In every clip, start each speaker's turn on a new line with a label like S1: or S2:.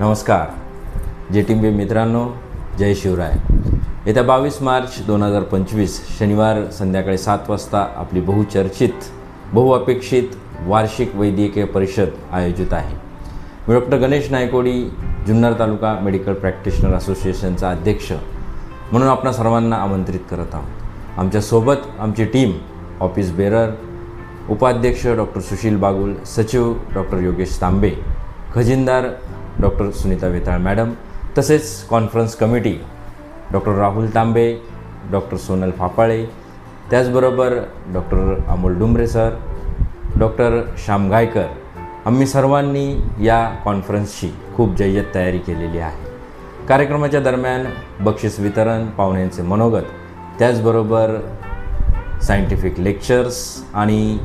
S1: नमस्कार. जे टी बी मित्रांनो जय शिवराय. येत्या बावीस मार्च दोन हजार पंचवीस शनिवार संध्याकाळी सात वाजता आपली बहुचर्चित बहुअपेक्षित वार्षिक वैद्यकीय परिषद आयोजित आहे. मी doctor Ganesh Naikodi Junnar taluka medical practitioner असोसिएशनचा अध्यक्ष. म्हणून आपण सर्वांना आमंत्रित करत आहोत. आमच्यासोबत आमची टीम ऑफिस बेरर उपाध्यक्ष डॉक्टर सुशील बागुल सचिव डॉक्टर योगेश तांबे खजिनदार डॉक्टर सुनीता वेताळ मॅडम तसेच conference committee doctor Rahul Tambe doctor Sonal Phapale त्याचबरोबर doctor Amol Dumbre sir doctor Shyam Gaikar आम्ही सर्वांनी या कॉन्फरन्सची खूप जय्यत तयारी केलेली आहे. कार्यक्रमाच्या दरम्यान बक्षीस वितरण पाहुण्यांचे मनोगत त्याचबरोबर सायंटिफिक लेक्चर्स आणि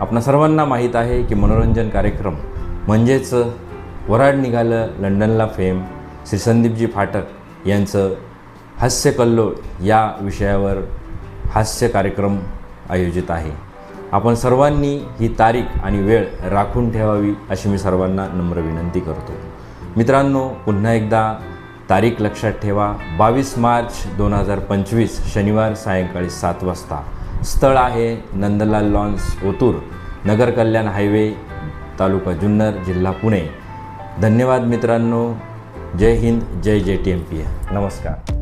S1: आपणा सर्वांना माहीत आहे की मनोरंजन कार्यक्रम म्हणजेच वराड निघालं लंडनला फेम. श्री संदीपजी फाटक यांचं हास्य कल्लोळ या विषयावर हास्य कार्यक्रम आयोजित आहे. आपण सर्वांनी ही तारीख आणि वेळ राखून ठेवावी अशी मी सर्वांना नम्र विनंती करतो. मित्रांनो पुन्हा एकदा तारीख लक्षात ठेवा. बावीस मार्च दोन हजार पंचवीस शनिवार सायंकाळी सात वाजता. स्थळ आहे नंदलाल लॉन्स ओतूर नगर कल्याण हायवे तालुका जुन्नर जिल्हा पुणे. धन्यवाद मित्रांनो. जय हिंद जय जे टी एम पी नमस्कार.